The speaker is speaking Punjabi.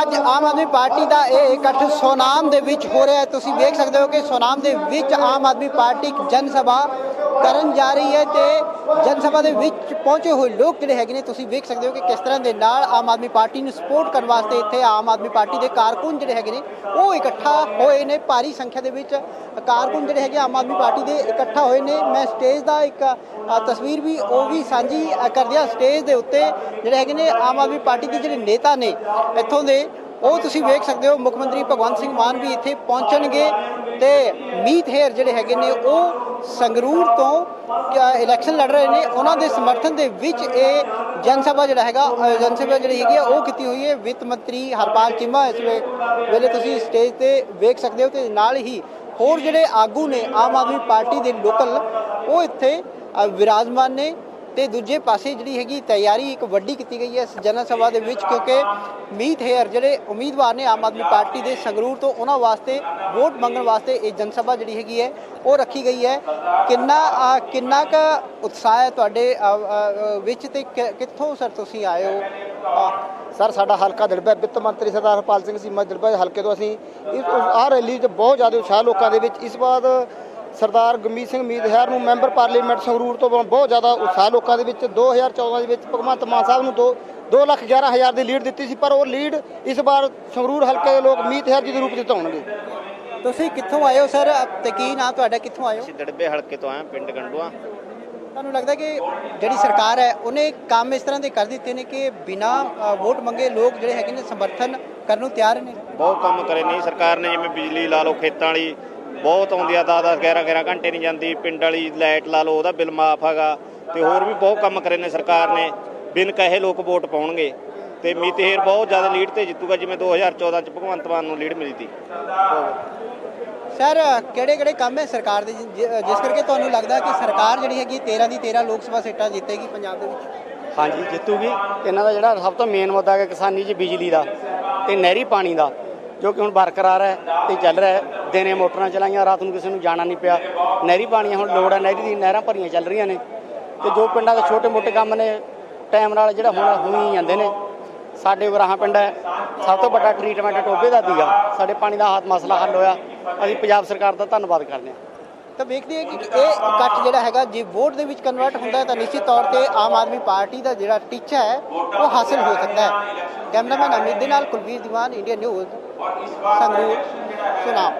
ਅੱਜ ਆਮ ਆਦਮੀ ਪਾਰਟੀ ਦਾ ਇਹ ਇਕੱਠ ਸੋਨਾਮ ਦੇ ਵਿੱਚ ਹੋ ਰਿਹਾ ਹੈ। ਤੁਸੀਂ ਵੇਖ ਸਕਦੇ ਹੋ ਕਿ ਸੋਨਾਮ ਦੇ ਵਿੱਚ ਆਮ ਆਦਮੀ ਪਾਰਟੀ ਇੱਕ ਜਨ ਸਭਾ ਕਰਨ ਜਾ ਰਹੀ ਹੈ ਤੇ ਜਨ ਸਭਾ ਦੇ ਵਿੱਚ ਪਹੁੰਚੇ ਹੋਏ ਲੋਕ ਜਿਹੜੇ ਹੈਗੇ ਨੇ ਤੁਸੀਂ ਵੇਖ ਸਕਦੇ ਹੋ ਕਿ ਕਿਸ ਤਰ੍ਹਾਂ ਦੇ ਨਾਲ ਆਮ ਆਦਮੀ ਪਾਰਟੀ ਨੂੰ ਸਪੋਰਟ ਕਰਨ ਵਾਸਤੇ ਇੱਥੇ ਆਮ ਆਦਮੀ ਪਾਰਟੀ ਦੇ ਕਾਰਕੁਨ ਜਿਹੜੇ ਹੈਗੇ ਨੇ ਉਹ ਇਕੱਠਾ ਹੋਏ ਨੇ ਭਾਰੀ ਸੰਖਿਆ ਦੇ ਵਿੱਚ ਕਾਰਕੁਨ ਜਿਹੜੇ ਹੈਗੇ ਆਮ ਆਦਮੀ ਪਾਰਟੀ ਦੇ ਇਕੱਠਾ ਹੋਏ ਨੇ। ਮੈਂ ਸਟੇਜ ਦਾ ਇੱਕ ਤਸਵੀਰ ਵੀ ਉਹ ਵੀ ਸਾਂਝੀ ਅ, ਕਰਦਿਆਂ ਸਟੇਜ ਦੇ ਉੱਤੇ ਜਿਹੜੇ ਹੈਗੇ ਨੇ ਆਮ ਆਦਮੀ ਪਾਰਟੀ ਦੇ ਜਿਹੜੇ ਨੇਤਾ ਨੇ ਇੱਥੋਂ ਦੇ ਉਹ ਤੁਸੀਂ ਵੇਖ ਸਕਦੇ ਹੋ ਮੁੱਖ ਮੰਤਰੀ ਭਗਵੰਤ ਸਿੰਘ ਮਾਨ ਵੀ ਇੱਥੇ ਪਹੁੰਚਣਗੇ ਤੇ ਮੀਤ ਹੇਰ ਜਿਹੜੇ ਹੈਗੇ ਨੇ ਉਹ ਸੰਗਰੂਰ ਤੋਂ ਇਲੈਕਸ਼ਨ ਲੜ ਰਹੇ ਨੇ। ਉਹਨਾਂ ਦੇ ਸਮਰਥਨ ਦੇ ਵਿੱਚ ਇਹ ਜਨ ਸਭਾ ਜਿਹੜਾ ਹੈਗਾ ਅ, ਜਨ ਸਭਾ ਜਿਹੜੀ ਹੈਗੀ ਆ ਉਹ ਕੀਤੀ ਹੋਈ ਹੈ। ਵਿੱਤ ਮੰਤਰੀ ਹਰਪਾਲ ਚੀਮਾ ਇਸ ਵੇ- ਵੇਲੇ ਤੁਸੀਂ ਸਟੇਜ ਤੇ ਵੇਖ ਸਕਦੇ ਹੋ ਤੇ ਨਾਲ ਹੀ ਹੋਰ ਜਿਹੜੇ ਆਗੂ ਨੇ ਆਮ ਆਦਮੀ ਪਾਰਟੀ ਦੇ ਲੋਕਲ ਉਹ ਇੱਥੇ ਵਿਰਾਜਮਾਨ ਨੇ। ਤੇ ਦੂਜੇ ਪਾਸੇ ਜਿਹੜੀ ਹੈਗੀ ਤਿਆਰੀ ਇੱਕ ਵੱਡੀ ਕੀਤੀ ਗਈ ਹੈ ਇਸ ਜਨ ਸਭਾ ਦੇ ਵਿੱਚ, ਕਿਉਂਕਿ ਮੀਤ ਹੇਅਰ ਜਿਹੜੇ ਉਮੀਦਵਾਰ ਨੇ ਆਮ ਆਦਮੀ ਪਾਰਟੀ ਦੇ ਸੰਗਰੂਰ ਤੋਂ, ਉਹਨਾਂ ਵਾਸਤੇ, ਵੋਟ ਮੰਗਣ ਵਾਸਤੇ ਇਹ ਜਨ ਸਭਾ ਜਿਹੜੀ ਹੈਗੀ ਹੈ, ਉਹ ਰੱਖੀ ਗਈ ਹੈ। ਕਿੰਨਾ ਕਿੰਨਾ ਕੁ ਉਤਸ਼ਾਹ ਹੈ ਤੁਹਾਡੇ ਵਿੱਚ ਤੇ ਕਿ- ਕਿੱਥੋਂ ਸਰ ਤੁਸੀਂ ਆਏ ਹੋ? ਸਰ, ਸਾਡਾ ਹਲਕਾ ਦਿੜਬਾ ਵਿੱਤ ਮੰਤਰੀ ਸਰਦਾਰ ਹਰਪਾਲ ਸਿੰਘ ਸੀਮਾ ਦਿੜਬਾ ਹਲਕੇ ਤੋਂ ਅਸੀਂ ਇਸ, ਆਹ ਰੈਲੀ 'ਚ ਬਹੁਤ ਜ਼ਿਆਦਾ ਉਤਸ਼ਾਹ ਲੋਕਾਂ ਦੇ ਵਿੱਚ। ਇਸ ਬਾਅਦ ਸਰਦਾਰ ਗੰਮੀਤ ਸਿੰਘ ਮੀਤਹਿਰ ਨੂੰ ਮੈਂਬਰ ਪਾਰਲੀਮੈਂਟ ਸੰਗਰੂਰ ਤੋਂ ਬਹੁਤ ਜ਼ਿਆਦਾ ਉਤਸ਼ਾਹ ਲੋਕਾਂ ਦੇ ਵਿੱਚ 2014 ਦੇ ਵਿੱਚ ਭਗਵੰਤ ਮਾਨ ਸਾਹਿਬ ਨੂੰ 2 2 ਲੱਖ 11 ਹਜ਼ਾਰ ਦੀ ਲੀਡ ਦਿੱਤੀ ਸੀ ਪਰ ਉਹ ਲੀਡ ਇਸ ਵਾਰ ਸੰਗਰੂਰ ਹਲਕੇ ਦੇ ਲੋਕ ਮੀਤਹਿਰ ਜੀ ਦੇ ਰੂਪ ਜਿਤਾਉਣਗੇ ਤੁਸੀਂ ਕਿੱਥੋਂ ਆਏ ਹੋ ਸਰ? ਤੇ ਕੀ ਨਾਂ ਤੁਹਾਡਾ? ਕਿੱਥੋਂ ਆਏ ਹੋ? ਅਸੀਂ ਹਲਕੇ ਤੋਂ ਆਏ ਪਿੰਡ ਗੰਡੂਆ। ਤੁਹਾਨੂੰ ਲੱਗਦਾ ਕਿ ਜਿਹੜੀ ਸਰਕਾਰ ਹੈ ਉਹਨੇ ਕੰਮ ਇਸ ਤਰ੍ਹਾਂ ਦੇ ਕਰ ਦਿੱਤੇ ਨੇ ਕਿ ਬਿਨਾ ਵੋਟ ਮੰਗੇ ਲੋਕ ਜਿਹੜੇ ਹੈਗੇ ਨੇ ਸਮਰਥਨ ਕਰਨ ਨੂੰ ਤਿਆਰ ਨੇ? ਬਹੁਤ ਕੰਮ ਕਰੇ ਨਹੀਂ ਸਰਕਾਰ ਨੇ ਜਿਵੇਂ ਬਿਜਲੀ ਲਾ ਲਓ ਖੇਤਾਂ ਵਾਲੀ ਬਹੁਤ ਆਉਂਦੀ ਆ 10 10 11 11 ਘੰਟੇ ਨਹੀਂ ਜਾਂਦੀ ਪਿੰਡ ਵਾਲੀ ਲਾਈਟ ਲਾ ਲਓ ਉਹਦਾ ਬਿੱਲ ਮਾਫ ਹੈਗਾ ਤੇ ਹੋਰ ਵੀ ਬਹੁਤ ਕੰਮ ਕਰੇ ਨੇ ਸਰਕਾਰ ਨੇ ਬਿਨ ਕਹੇ ਲੋਕ ਵੋਟ ਪਾਉਣਗੇ। ਤੇ ਮੀਤੇਰ ਬਹੁਤ ਜ਼ਿਆਦਾ ਲੀਡ ਤੇ ਜਿੱਤੂਗਾ ਜਿਵੇਂ 2014 ਚ ਭਗਵੰਤ ਮਾਨ ਨੂੰ ਲੀਡ ਮਿਲੀ ਸੀ। ਸਰ ਕਿਹੜੇ ਕਿਹੜੇ ਕੰਮ ਹੈ ਸਰਕਾਰ ਦੇ ਜਿਸ ਕਰਕੇ ਤੁਹਾਨੂੰ ਲੱਗਦਾ ਕਿ ਸਰਕਾਰ ਜਿਹੜੀ ਹੈਗੀ 13 ਦੀ 13 ਲੋਕ ਸਭਾ ਸੀਟਾਂ ਜਿੱਤੇਗੀ ਪੰਜਾਬ ਦੇ ਵਿੱਚ? ਹਾਂਜੀ ਜਿੱਤੂਗੀ। ਇਹਨਾਂ ਦਾ ਜਿਹੜਾ ਸਭ ਤੋਂ ਮੇਨ ਮੁੱਦਾ ਹੈ ਕਿਸਾਨੀ 'ਚ ਬਿਜਲੀ ਦਾ ਤੇ ਨਹਿਰੀ ਪਾਣੀ ਦਾ। ਜੋ ਕਿ ਹੁਣ ਬਰਕਰਾਰ ਹੈ ਤੇ ਚੱਲ ਰਿਹਾ ਹੈ। ਦਿਨੇ ਮੋਟਰਾਂ ਚਲਾਈਆਂ, ਰਾਤ ਨੂੰ ਕਿਸੇ ਨੂੰ ਜਾਣਾ ਨਹੀਂ ਪਿਆ। ਨਹਿਰੀ ਪਾਣੀ ਹੁਣ ਲੋੜ ਹੈ, ਨਹਿਰੀ ਦੀ ਨਹਿਰਾਂ ਭਰੀਆਂ ਚੱਲ ਰਹੀਆਂ ਨੇ। ਤੇ ਜੋ ਪਿੰਡਾਂ ਦੇ ਛੋਟੇ ਮੋਟੇ ਕੰਮ ਨੇ, ਟਾਈਮ ਨਾਲ ਜਿਹੜਾ ਹੁਣ ਹੋਈ ਜਾਂਦੇ ਨੇ। ਸਾਡੇ ਉਗਰਾਹਾਂ ਪਿੰਡ ਹੈ, ਸਭ ਤੋਂ ਵੱਡਾ ਟ੍ਰੀਟਮੈਂਟ ਟੋਬੇ ਦਾ ਦੀਗਾ ਸਾਡੇ ਪਾਣੀ ਦਾ ਹੱਥ ਮਸਲਾ ਹੱਲ ਹੋਇਆ। ਅਸੀਂ ਪੰਜਾਬ ਸਰਕਾਰ ਦਾ ਧੰਨਵਾਦ ਕਰਦੇ ਹਾਂ। ਤਾਂ ਵੇਖਦੇ ਹਾਂ ਕਿ ਇਹ ਇਕੱਠ ਜਿਹੜਾ ਹੈਗਾ, ਜੇ ਵੋਟ ਦੇ ਵਿੱਚ ਕਨਵਰਟ ਹੁੰਦਾ ਤਾਂ ਨਿਸ਼ਚਿਤ ਤੌਰ ਤੇ ਆਮ ਆਦਮੀ ਪਾਰਟੀ ਦਾ ਜਿਹੜਾ ਟੀਚਾ ਹੈ, ਉਹ ਹਾਸਲ ਹੋ ਸਕਦਾ ਹੈ। ਕੈਮਰਾਮੈਨ ਅਮਿਤ ਦੇ ਨਾਲ ਕੁਲਵੀਰ ਦੀਵਾਨ ਇੰਡੀਆ ਨਿਊਜ਼ ਸੰਗਰੂਰ ਸੁਨਾਮ